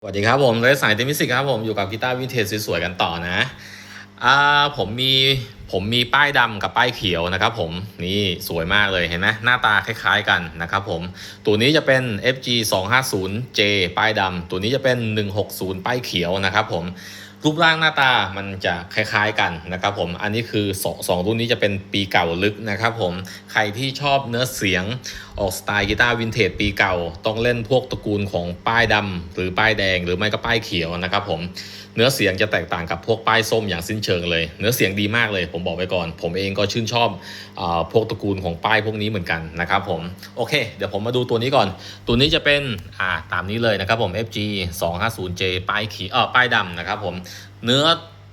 สวัสดีครับผมเลสายเทมิสิกครับผมอยู่กับกีตาร์วินเทจสวยๆกันต่อนะอ่าผมมีผมมีป้ายดำกับป้ายเขียวนะครับผมนี่สวยมากเลยเห็นไหมหน้าตาคล้ายๆกันนะครับผมตัวนี้จะเป็น FG 250J ป้ายดำตัวนี้จะเป็น 160 ป้ายเขียวนะครับผม รูปร่างหน้าตามันจะคล้ายๆกันนะครับผม อันนี้คือสองสองรุ่นนี้จะเป็นปีเก่าลึกนะครับผม ใครที่ชอบเนื้อเสียงออกสไตล์กีตาร์วินเทจปีเก่า ต้องเล่นพวกตระกูลของป้ายดำหรือป้ายแดง หรือไม่ก็ป้ายเขียวนะครับผม เนื้อเสียงจะแตกต่างกับพวกป้ายส้มอย่างสิ้นเชิงเลย เนื้อเสียงดีมากเลย ผมบอกไว้ก่อน ผมเองก็ชื่นชอบอพวกตระกูลของป้ายพวกนี้เหมือนกันนะครับผม โอเค เดี๋ยวผมมาดูตัวนี้ก่อน ตัวนี้จะเป็นอ่าตามนี้เลยนะครับผม FG 250J ป้ายเขียวเออป้ายดำนะครับผมเนื้อ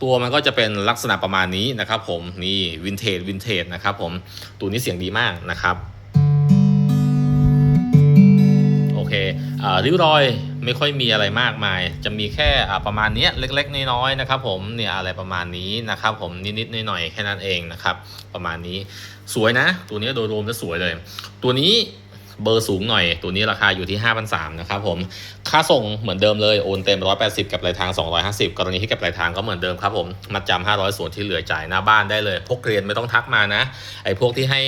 ตัวมันก็จะเป็นลักษณะประมาณนี้นะครับ ผมนี่วินเทจวินเทจนะครับผมตัวนี้เสียงดีมากนะครับโอเคอริ้วรอยไม่ค่อยมีอะไรมากมาย จะมีแค่ประมาณนี้เล็ก ๆ น้อยๆนะครับ ผมเนี่ยอะไรประมาณนี้นะครับ ผมนิดๆหน่อยๆแค่นั้นเองนะครับ ประมาณนี้สวยนะ ตัวนี้โดยรวมจะสวยเลย ตัวนี้ เบอร์สูงหน่อย ตัวนี้ราคาอยู่ที่ 5,300นะครับผม ค่าส่งเหมือนเดิมเลย โอนเต็ม 180 กับปลายทาง 250 กรณีที่กับปลายทางก็เหมือนเดิมครับผมมัดจำ500 ส่วนที่เหลือจ่ายหน้าบ้านได้เลย พวกเรียนไม่ต้องทักมานะ ไอ้พวกที่ให้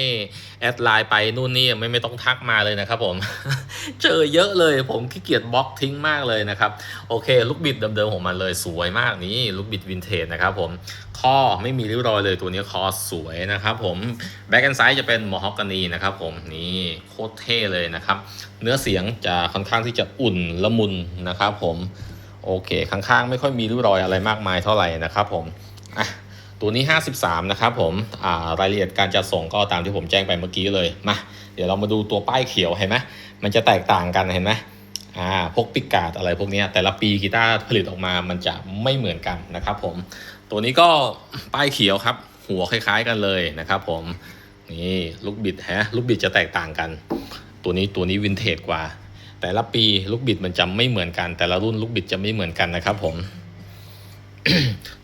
แอดไลน์ไปนู่นนี่ไม่ไม่ต้องทักมาเลยนะครับผม เจอเยอะเลยผมขี้เกียจบล็อกทิ้งมากเลยนะครับ โอเค ลูกบิดเดิมๆของมันเลยสวยมากนี่ลูกบิดวินเทจนะครับผมข้อไม่มีริ้วรอยเลยตัวนี้คอสวยนะครับผมแบ็กแอนไซด์จะเป็นมอฮอกกานีนะครับผมนี่โคตรเท่เลยนะครับ เนื้อเสียงจะค่อนข้างที่จะอุ่นละมุนนะครับ ผมโอเคข้างๆ ไม่ค่อยมีริ้วรอยอะไรมากมายเท่าไหร่นะครับ ผมอะตัวนี้ 53 นะครับผมอ่ารายละเอียดการจัดส่งก็ตามที่ผมแจ้งไปเมื่อกี้เลยมาเดี๋ยวเรามาดูตัวป้ายเขียวเห็นไหมมันจะแตกต่างกันเห็นไหมอ่าพวกปิกการ์ดอะไรพวกนี้แต่ละปีกีตาร์ผลิตออกมามันจะไม่เหมือนกันนะครับ ผม ตัวนี้ก็ป้ายเขียวครับ หัวคล้าย ๆ กันเลยนะครับ ผมนี่ลูกบิดฮะลูกบิดจะแตกต่างกัน ตัวนี้ตัวนี้วินเทจกว่า แต่ละปีลูกบิดมันจะไม่เหมือนกัน แต่ละรุ่นลูกบิดจะไม่เหมือนกันนะครับผม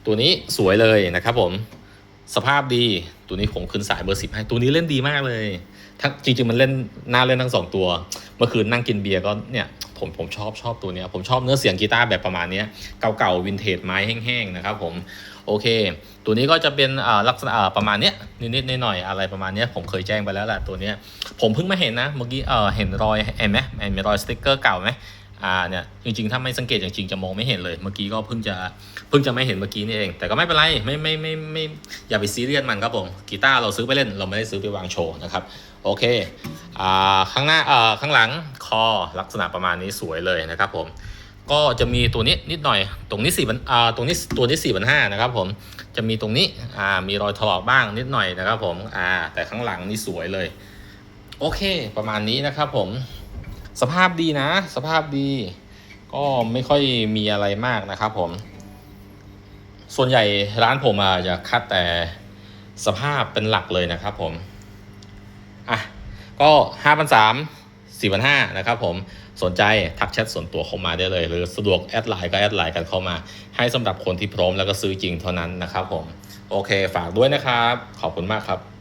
ตัวนี้สวยเลยนะครับผมสภาพดีตัวนี้ผมขึ้นสายเบอร์สิบให้ตัวนี้เล่นดีมากเลยทั้งจริงๆมันเล่นน่าเล่นทั้งสองตัว เมื่อคืนนั่งกินเบียร์ก็เนี่ย ผมผมชอบชอบตัวเนี้ยผมชอบเนื้อเสียงกีตาร์แบบประมาณนี้เก่าๆวินเทจไม้แห้งๆนะครับผมโอเค ตัวนี้ก็จะเป็นลักษณะประมาณเนี้ยนิดๆหน่อยๆอะไรประมาณเนี้ยผมเคยแจ้งไปแล้วแหละตัวเนี้ยผมเพิ่งมาเห็นนะเมื่อกี้เห็นรอยเห็นไหมเห็นมีรอยสติ๊กเกอร์เก่าไหม อ่าเนี่ยจริงๆ ถ้าไม่สังเกตอย่างจริงจะมองไม่เห็นเลยเมื่อกี้ก็เพิ่งจะเพิ่งจะไม่เห็นเมื่อกี้นี่เอง แต่ก็ไม่เป็นไรไม่ไม่ไม่ไม่ไม่อย่าไปซีเรียสมันครับผมกีตาร์เราซื้อไปเล่นเราไม่ได้ซื้อไปวางโชว์นะครับโอเคอ่าข้างหน้าเอ่อข้างหลังคอลักษณะประมาณนี้สวยเลยนะครับผมก็จะมีตัวนี้นิดหน่อย ตรงนี้สี่พันอ่าตรงนี้ตัวนี้สี่พันห้านะครับผมจะมีตรงนี้อ่ามีรอยถลอกบ้างนิดหน่อยนะครับผมอ่าแต่ข้างหลังนี่สวยเลย โอเค ประมาณนี้นะครับผม สภาพดีนะ สภาพดี ก็ไม่ค่อยมีอะไรมากนะครับผม ส่วนใหญ่ร้านผมอะจะคัดแต่สภาพเป็นหลักเลยนะครับผม อะ ก็ห้าพันสามสี่พันห้านะครับผม สนใจทักแชทส่วนตัวเข้ามาได้เลย หรือสะดวกแอดไลน์ก็แอดไลน์กันเข้ามา ให้สำหรับคนที่พร้อมแล้วก็ซื้อจริงเท่านั้นนะครับผม โอเค ฝากด้วยนะครับ ขอบคุณมากครับ